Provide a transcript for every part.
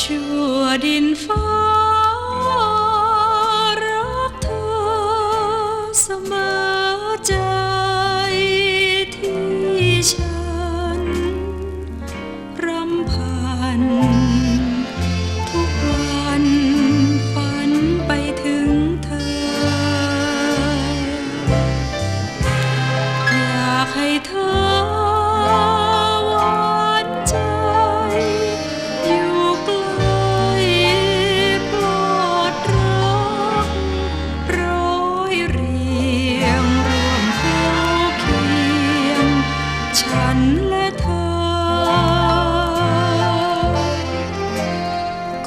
ชั่วดินฟ้ารักเธอเสมอใจที่ฉันรำพัน ฉันและเธอ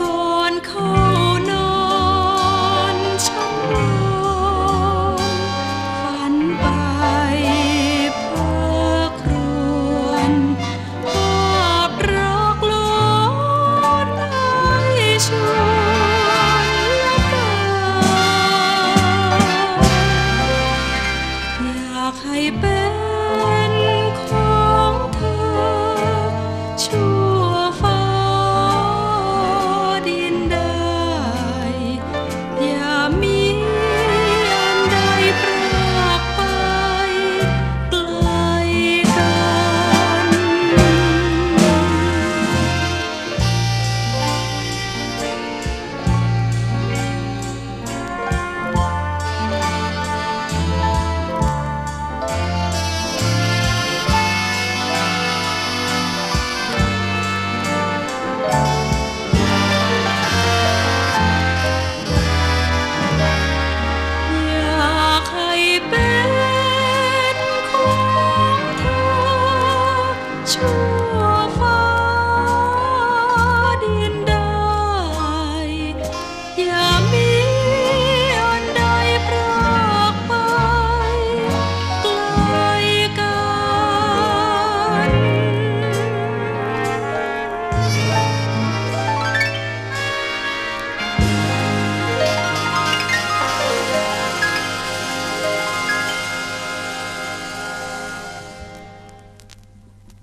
ก่อนเข้านอนฉันนอนฝันไปพ้อรวญภารักลอนให้ชวนกินอยาให้เป็น